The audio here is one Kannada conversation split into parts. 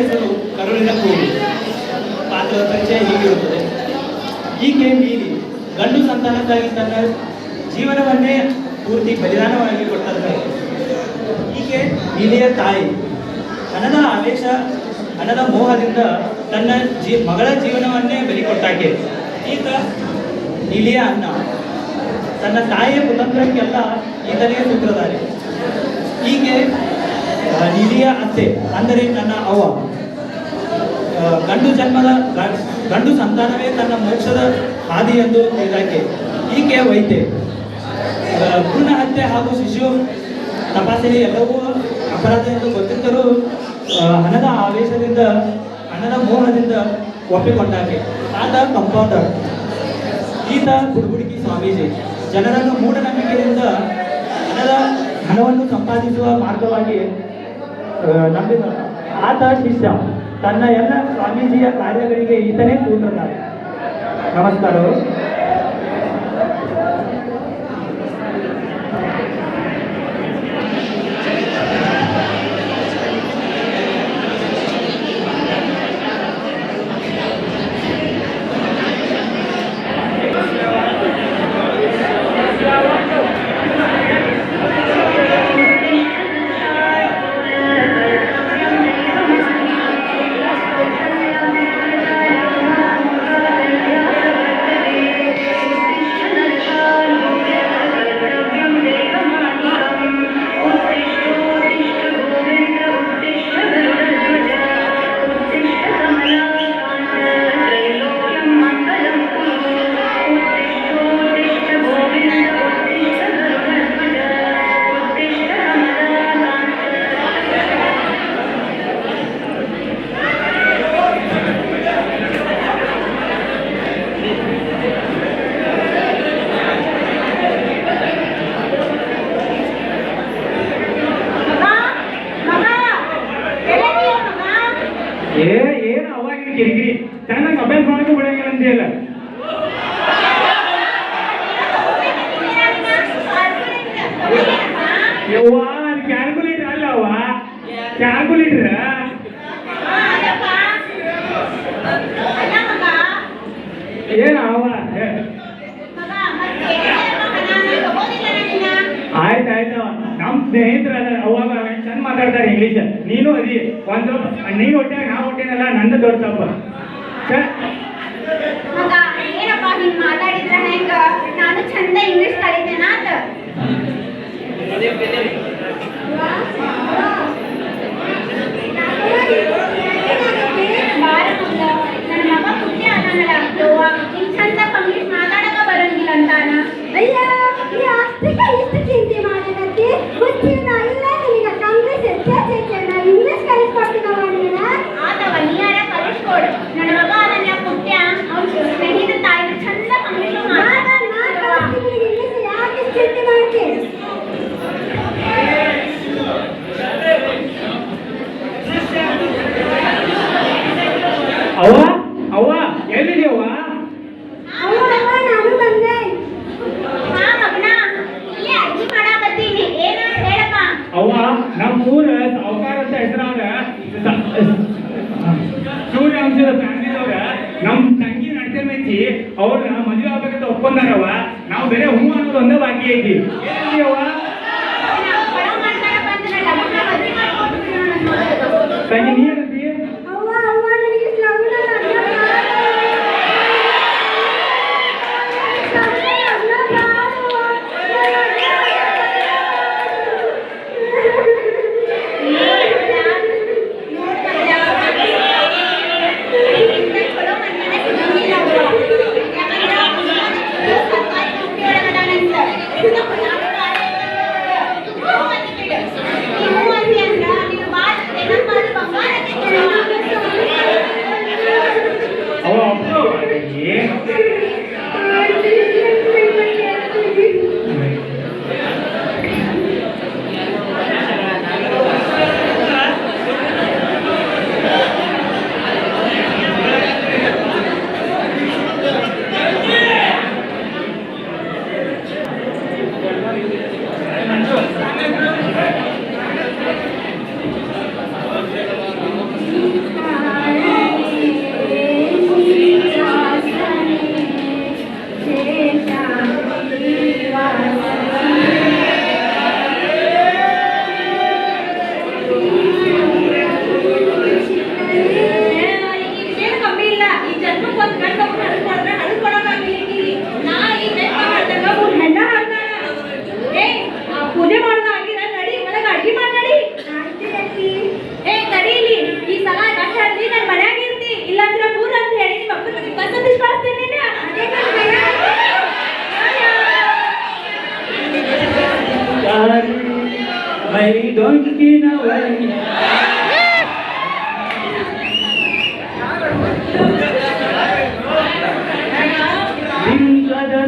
ಹೆಸರು ಕರುಳಿನ ಕೋಳಿ. ಪಾತ್ರದ ಪರಿಚಯ ಹೀಗಿರುತ್ತದೆ ಈಕೆ ಮೀರಿ ಗಂಡು ಸಂತಾನಕ್ಕಾಗಿ ತನ್ನ ಜೀವನವನ್ನೇ ಪೂರ್ತಿ ಬಲಿದಾನವಾಗಿ ಕೊಟ್ಟಂತೆ ಈಕೆ ನೀಲಿಯ ತಾಯಿ ಹಣದ ಆವೇಶ, ಹಣದ ಮೋಹದಿಂದ ತನ್ನ ಜೀ, ಮಗಳ ಜೀವನವನ್ನೇ ಬಲಿಕೊಟ್ಟಾಕೆ. ಈತ ನೀಲಿಯ ಅನ್ನ. ತನ್ನ ತಾಯಿಯ ಕುತಂತ್ರಕ್ಕೆಲ್ಲ ಈತನೇ ಸೂತ್ರಧಾರಿ. ಹೀಗೆ ನೀಲಿಯ ಅತ್ತೆ, ಅಂದರೆ ನನ್ನ ಅವ್ವ. ಗಂಡು ಜನ್ಮದ ಗಂಡು ಸಂತಾನವೇ ತನ್ನ ಮೋಕ್ಷದ ಹಾದಿ ಎಂದು ಹೇಳಿದಾಕೆ ಈಕೆ ವೈದ್ಯೆ. ಭ್ರೂಣ ಹತ್ಯೆ ಹಾಗೂ ಶಿಶು ತಪಾಸಣೆ ಎಲ್ಲವೂ ಅಪರಾಧ ಎಂದು ಗೊತ್ತಿದ್ದರೂ ಹಣದ ಆವೇಶದಿಂದ, ಹಣದ ಮೋಹದಿಂದ ಒಪ್ಪಿಕೊಂಡಾಕೆ ಆತ ಕಂಪೌಂಡರ್ ಈತ ಬುಡುಬುಡುಕಿ ಸ್ವಾಮೀಜಿ. ಜನರನ್ನು ಮೂಢನಂಬಿಕೆಯಿಂದ ಹಣದ ಹಣವನ್ನು ಸಂಪಾದಿಸುವ ಮಾರ್ಗವಾಗಿ ನಂಬಿದ ಆತ ಶಿಷ್ಯ. ತನ್ನ ಎಲ್ಲ ಸ್ವಾಮೀಜಿಯ ಕಾರ್ಯಗಳಿಗೆ ಈತನೇ ಸೂತ್ರಧಾರ ನಮಸ್ಕಾರಗಳು. ಏನು ಅವ ಆಯ್ತು ಆಯ್ತು ನಮ್ಮ ಸ್ನೇಹಿತರ ಅವಾಗ ಚಂದ ಮಾತಾಡ್ತಾರೆ ಇಂಗ್ಲೀಷ್ ನೀನು ಅದಿ ಒಂದು ನೀನು ಹೊಟ್ಟೆ ನಾ ಹೊಟ್ಟೆನಲ್ಲ ನಂದು ದೊಡ್ಡ ತಪ್ಪ. ಛೆ, ಮಾತಾಡಿದ್ರ ಹೆಂಗ? ನಾನು ಚಂದ ಇಂಗ್ಲಿಷ್ ಕಲಿತೇನ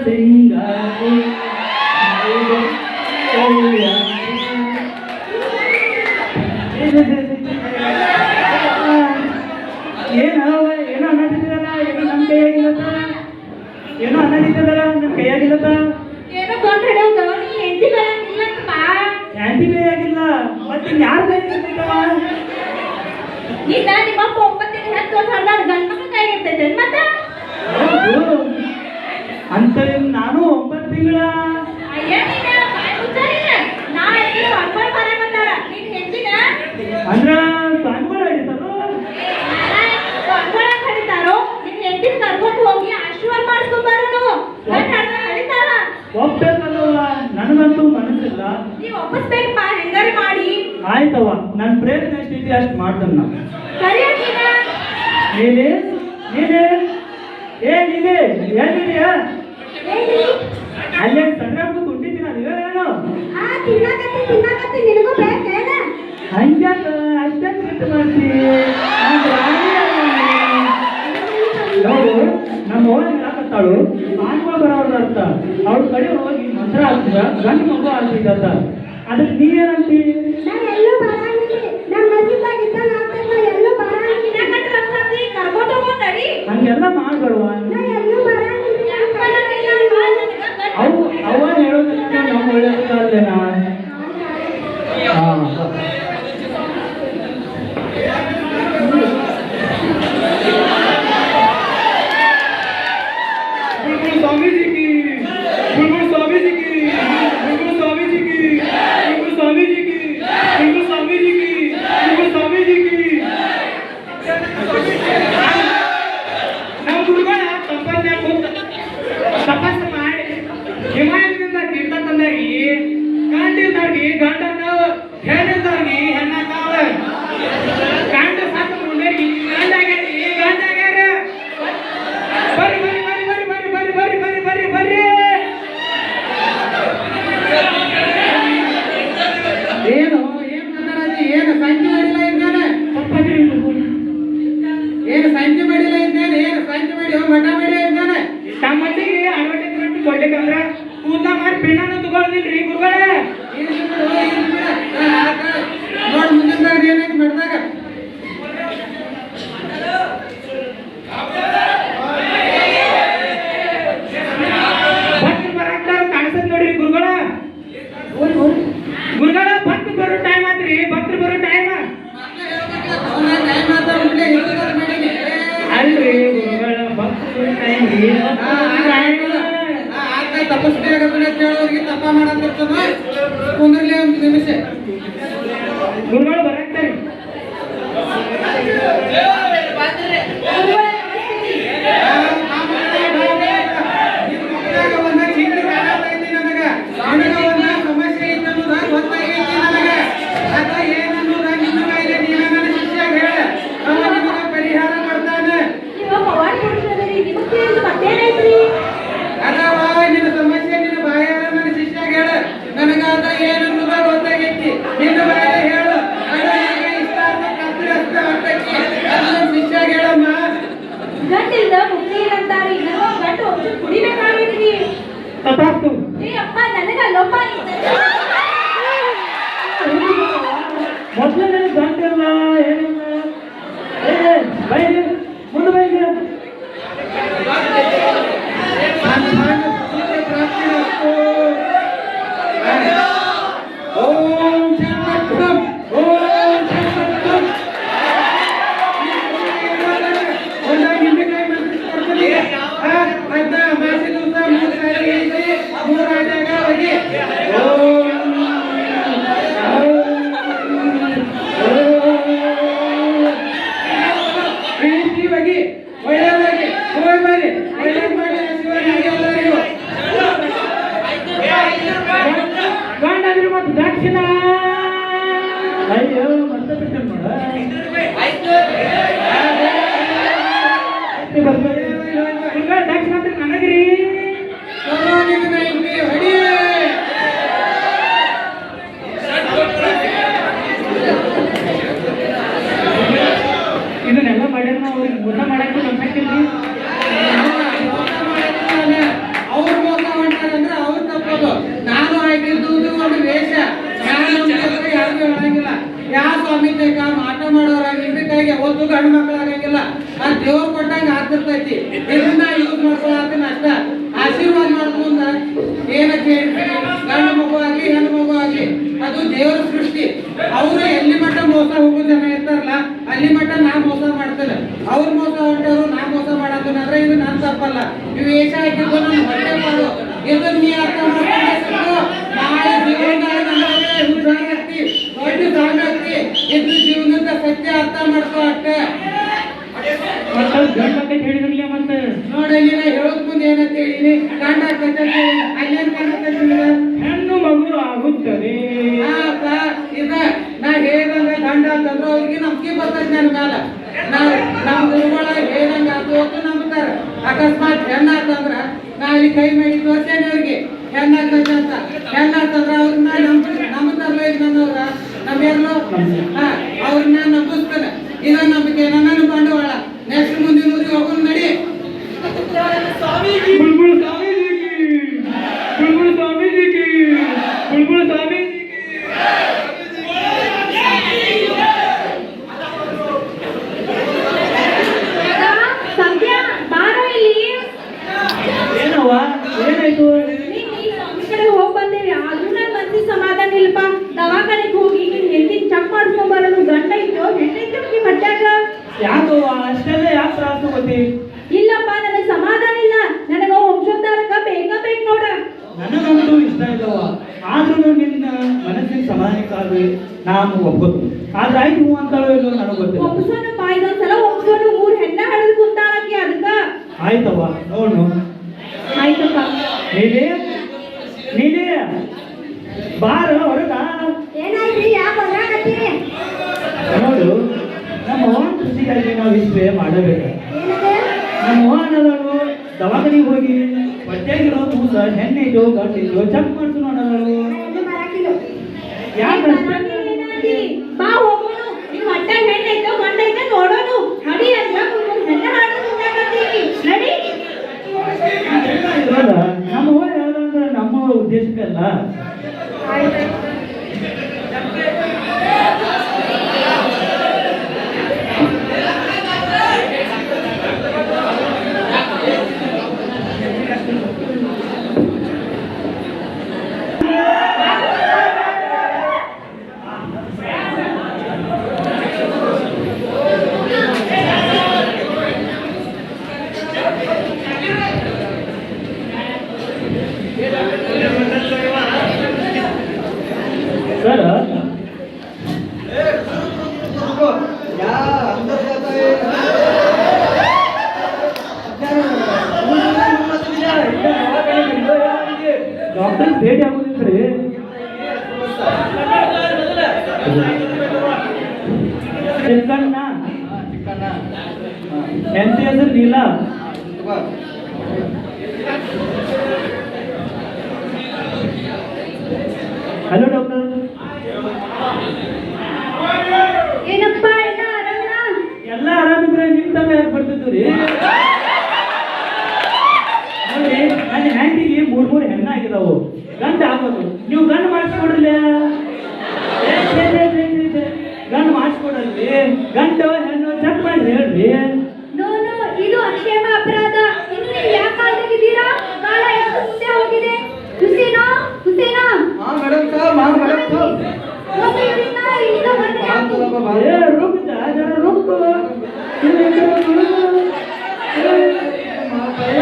Singapore. ಒಪ್ಪಿಸ್ತೇನಪ್ಪ ಹೆಂಗಾರ ಮಾಡಿ? ಆಯ್ತವ ನನ್ನ ಪ್ರಯತ್ನ ಎಷ್ಟೈತಿ ಅಷ್ಟು ಮಾಡ್ತಾನ ನಾನು ನೀನೆ ನೀನೆ ಏ ನೀನೆ ಎಲ್ಲಿದೆಯಾ ಅಲ್ಲೇ ಸಣ್ಣ ಕುಂಟಿದ್ದೀನಿ ನಾನು ಇವೇನೇನು ಹಂಗ್ಯಾಕ ಅಷ್ಟೇ ಕೃತ ಮಾಡ್ತಿ? ನಮ್ಮ ಓದಿ ಹಾಕತ್ತಾಳು ಆತ್ಮ ಬರೋದು ಅರ್ಥ ಅವಳ ಕಡೆ ಹೋಗಿ ಮಂತ್ರ ಹಾಕ್ತಿದ ಗಂಡು ಮಗು ಹಾಕ್ತಿದ್ದ ಅದಕ್ಕೆ ನೀವೇನಂತೀರಿ ಹಂಗೆಲ್ಲ ಮಾಡ್ಬಾರ್ವ ಅವ್ ಅವನ್ ಹೇಳೋದಕ್ಕೆ ನಮ್ಮ ಒಳ್ಳೆಯ ಬೇಕಂದ್ರೆ ಕೂದಲ ಮಾರಿ ಪಿಣ್ಣನ್ನು ತಗೊಳ್ದಿಲ್ರಿ ಗುರುಗಳೇ ಯಾವ ಕಾಮ ಆಟ ಮಾಡೋರಾಗಿ ಮಾಡೋರಾಗಿಲ್ರಿ ಕೈಗೆ ಯಾವತ್ತೂ ಗಂಡು ಮಕ್ಳು ಆಗಂಗಿಲ್ಲ ಆ ದೇವ್ರು ಕೊಟ್ಟಂಗ ಆಗ್ತಿರ್ತೈತಿ ಇದನ್ನ ಯೂಸ್ ಮಾಡ್ಕೊಳತ್ತಿನ ಅಷ್ಟ. ಆಶೀರ್ವಾದ ಮಾಡ್ಕೊಂಡ ಏನಕ್ಕೆ ಹೇಳ್ತೀರಿ? ಗಂಡು ಮಗು ಆಗ್ಲಿ, ಹೆಣ್ಣು ಮಗು ಆಗ್ಲಿ, ಅದು ದೇವರ ಸೃಷ್ಟಿ. ಅವರು ಎಲ್ಲಿ ಮಟ್ಟ ಮೋಸ ಹೋಗೋ ಜನ ಇರ್ತಾರಲ್ಲ, ಅಲ್ಲಿ ಮಟ್ಟ ನಾ ಮೋಸ ಮಾಡ್ತೇನೆ. ಅವ್ರ ಮೋಸ ಹೊಂಟರು ನಾ ಮೋಸ ಮಾಡತ್ತಂದ್ರೆ ಇದು ನನ್ ತಪ್ಪಲ್ಲ. ಇವು ಏಷ ಹಾಕಿದ್ದು ನನ್ ಹೊಟ್ಟೆ ಮಾಡು ಇದು ನೀ ಅರ್ಥ ಮಾಡ್ಕೊಂಡು. ನಾಳೆ ಜೀವನ ಆಗ್ತಿ. ದೊಡ್ಡ ಸಾಂಗ್ ಇದು ಜೀವನದ ಸತ್ಯ ಅರ್ಥ ಮಾಡ್ಕೋ ಅಕ್ಕ ಹೇಳಿದ್ರಲ್ಲ ಮತ್ತೆ? ನೋಡಿ ನೀನ ಹೇಳೋದ್ ಮುಂದೆ ಏನಂತ ಹೇಳಿನಿ ಗಂಡ ಆಗ್ತೈತೆ. ಅಲ್ಲೇನ್ ನಿನಗೆ? ಹೆಣ್ಣು ಮಗು ಆಗುತ್ತದೆ. ಇದ ನಾ ಹೇಳ್ದಂಗ ಗಂಡ ತಂದ್ರೆ ಅವ್ರಿಗೆ ನಂಬಿಕೆ ಬರ್ತೈತಿ ನನ್ನ ಮೇಲೆ. ನಾವ್ ನಮ್ ಗುರುಗಳ ಹೇಳ್ದಂಗ ಅದು ಅಂತ ನಂಬ್ತಾರ. ಅಕಸ್ಮಾತ್ ಹೆಣ್ಣ ಆತಂದ್ರ ನಾ ಇಲ್ಲಿ ಕೈ ಮಾಡಿ ತೋರ್ಸೇನೆ ಅವ್ರಿಗೆ. ಹೆಣ್ಣ ಆಗ್ತೈತೆ ಅಂತ ಹೆಣ್ಣ ಆತಂದ್ರ ಅವ್ರನ್ನ ನಂಬ ನಂಬ್ತಾರಲ್ಲ ಈಗ ನನ್ನವ್ರ. ನಮ್ಮೆಲ್ಲೋ ಹಾ ಅವ್ರನ್ನ ನಂಬಿಸ್ತಾನೆ ಇದ ನಂಬಿಕೆ ನನ್ನ ಬಂಡವಾಳ. ನೆಕ್ಸ್ಟ್ ಮುಂದಿನ ಹೋಗೋಣ ನಡಿ. ಬುಲ್ಬುಲ್ ಸ್ವಾಮೀಜಿಗೆ ಬುಲ್ಬುಲ್ ಸ್ವಾಮೀಜಿಗೆ ಬುಲ್ಬುಲ್ ಸ್ವಾಮೀಜಿಗೆ ಸಂಧ್ಯಾ ಬಾರೋ ಇಲ್ಲಿ ಏನವ್ವ ಏನಾಯ್ತು ನೀನ್ ಈ ಸ್ವಾಮಿ ಕಡೆ ಹೋಗ್ ಬಂದೇವಿ ಆದ್ರೂ ನನ್ ಮನ್ಸಿ ಸಮಾಧಾನ ಇಲ್ಲಪ್ಪ ದವಾಖಾನೆಗೆ ಹೋಗಿ ನಿನ್ ಹೆಂಡತಿನ ಚೆಕ್ ಮಾಡ್ಕೊಂಡ್ ಬರೋದು ಗಂಡ ಇತ್ತು ಹೆಣ್ಣಿತ್ತು ನಿಮ್ ಹೊಟ್ಯಾಗ ಯಾಕವ್ವ ಅಷ್ಟೆಲ್ಲ ತ್ರಾಸ ಇಲ್ಲಪ್ಪ ನನಗೆ ಸಮಾಧಾನ ಇಲ್ಲ. ನನಗ ವಂಶೋದ್ಧಾರಕ ಬೇಗ ಬೇಕು ನೋಡ ನನಗಂತೂ ಇಷ್ಟ ಇಲ್ಲವ ಆದ್ರೂ ನಿನ್ನ ಮನಸ್ಸಿನ ಸಮಾಧಾನಕ್ಕಾಗಿ ನಾನು ಒಪ್ಕೋತು ಆದ್ರೆ ಆಯ್ತು ಹೂ ಅಂತಾಳೋ ಇಲ್ಲೋ ನನಗೆ ಗೊತ್ತಿಲ್ಲ. ಒಪ್ಸೋನಪ್ಪ ಉದ್ದೇಶಕ್ಕಲ್ಲ ಚಿಕ್ಕಣ್ಣ. ಎಂತ ಹೆಸರು ನೀಲ? ಹಲೋ ಡಾಕ್ಟರ್ ಎಲ್ಲ ಆರಾಮ? ಎಲ್ಲ ಆರಾಮಿದ್ರೆ ನಿಮ್ ತಮ್ಮ ಯಾಕೆ ಬರ್ತಿದ್ದು ರೀ ನನ್ನ ಹ್ಯಾಂಡಿಗೆ ಮೂರ್ ಮೂರ್ ಹೆಣ್ಣಾಗಿದಾವು. ಗಂಡ ಆಗೋದು ನೀವು ಗಂಡು ಮಾಡಿಸ್ಕೊಡ್ರಲ್ಲ ಗಂಡು ಮಾಡಿಸ್ಕೊಡಲ್ರಿ ಗಂಡು ಹೆಣ್ಣು ಚೆಕ್ ಮಾಡಿ ಹೇಳ್ರಿ. ನೋ ನೋ ಇದು ಅಕ್ಷೇಮ ಅಪರಾಧ. ಇನ್ನು ನೀವು ಯಾಕೆ ಕಾಲ್ದಾಗಿದ್ದೀರಾ ಕಾಲ ಎಷ್ಟು ಮುಂದೆ ಹೋಗಿದೆ? ಹುಸೇನಾ ಹುಸೇನಾ? ಹಾ ಮೇಡಮ್ ಸಾಬ್ ಮೇಡಮ್ ಸಾಬ್. ಏ ರುಕ್ ಜರ ರುಕ್ ಇಲ್ಲ,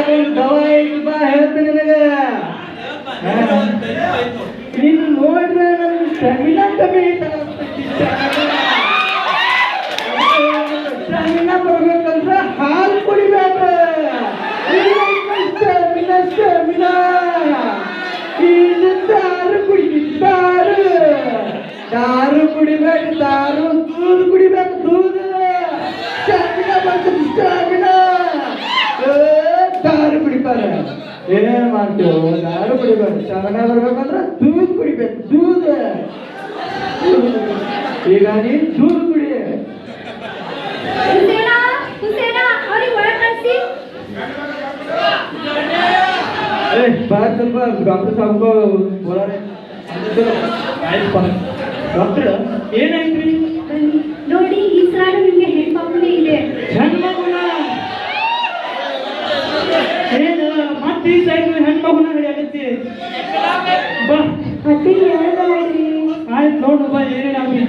ಕರೆಂಟ್ ಡವೈಟ್ ಬಾ ಹೇಳ್ತೀನಿ ನಿನಗೆ ನೀನು ನೋಡಿದ್ರೆ ನಮ್ಗೆ ಕಮ್ಮಿನ ಕಮ್ಮಿ ಐತಲ್ಲ ಮಾಡ್ತೇವೆ ಯಾರು ಕುಡಿಬಾರ್ದು ಶಾವನ ಬರ್ಬೇಕಂದ್ರೆ ದೂದ್ ಕುಡಿಬೇಕು ದೂದ ಈಗ ನೀನ್ ದೂದ್ ಕುಡಿ बात ಸ್ವಲ್ಪ ಡಾಕ್ಟರ್ ಸಾಹೇಬ್ ಬೋಲಾರೆ ಡಾಕ್ಟರ್ ಏನಾಯ್ತ್ರಿ ನೋಡಿ ಈ ಸಾರ ನಿಮಗೆ ಹೆಣ್ಮಗುನೇ ಇದೆ ಹೆಣ್ಮಗುನ ಅತ್ತಿ ಸೈಜ್ ಹೆಣ್ಮಗುನ ಹಿಡಿಯಕತ್ತಿ ಬಾ. ಆಯ್ತು ನೋಡು ಬಾ ಏನೇನಾಗ್ಲಿ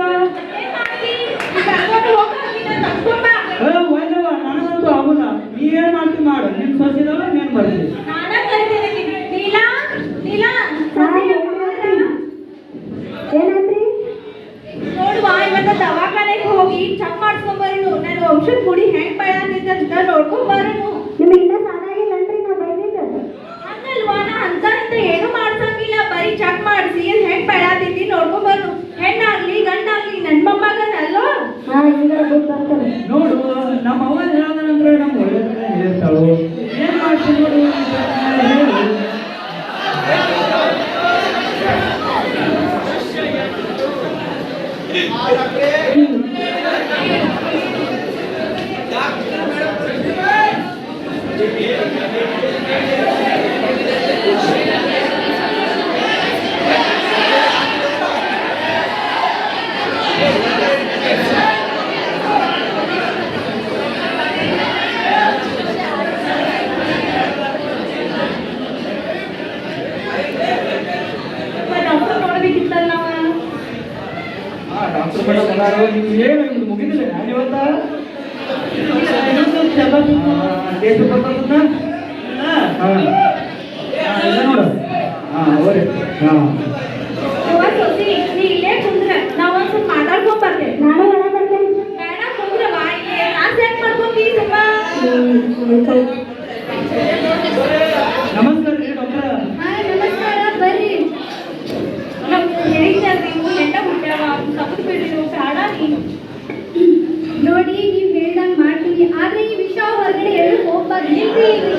Thank you.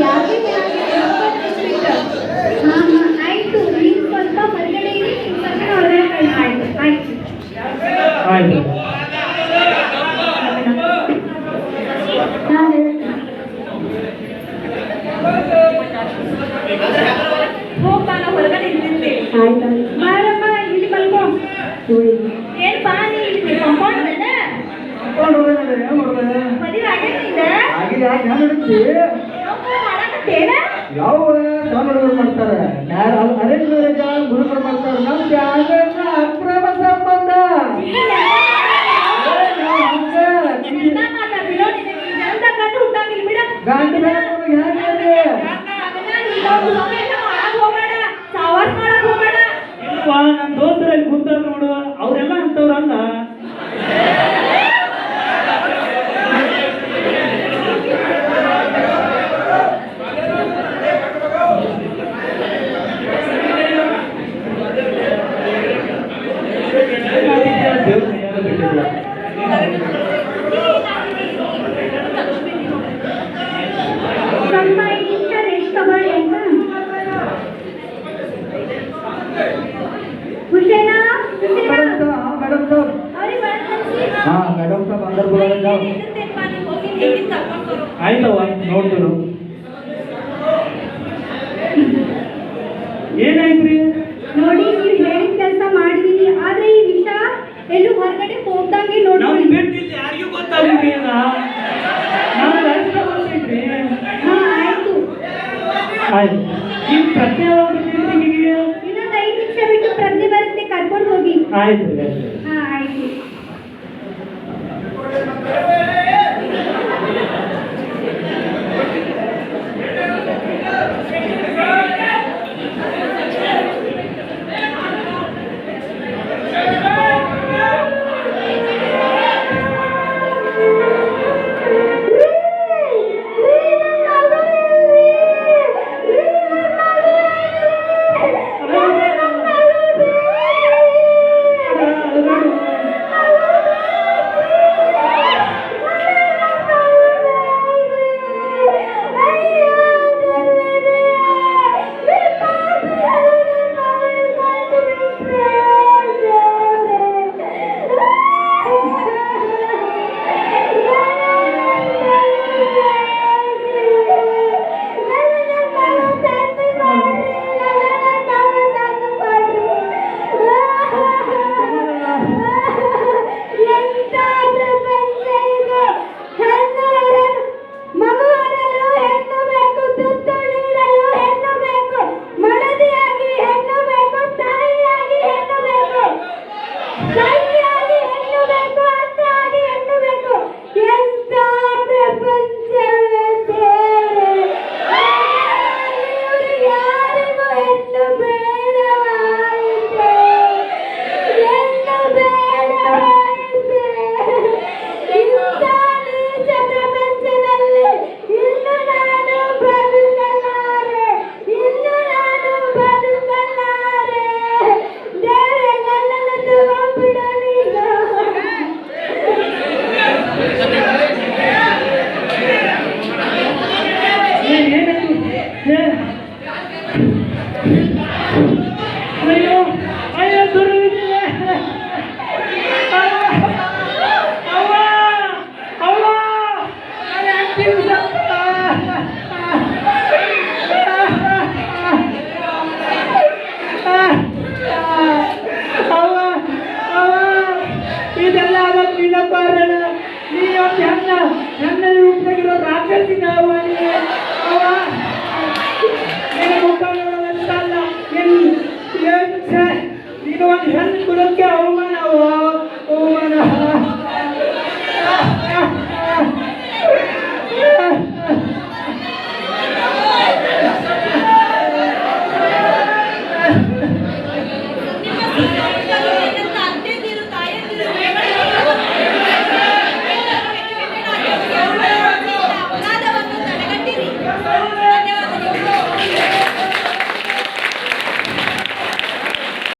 ಯಾಕೆ ಚುನಾವಣೆ ಅವ ನನ್ನ ಮುಖ ನೋಡಲ್ಲ ನೀನು ಒಂದು ಹೆಣ್ಣು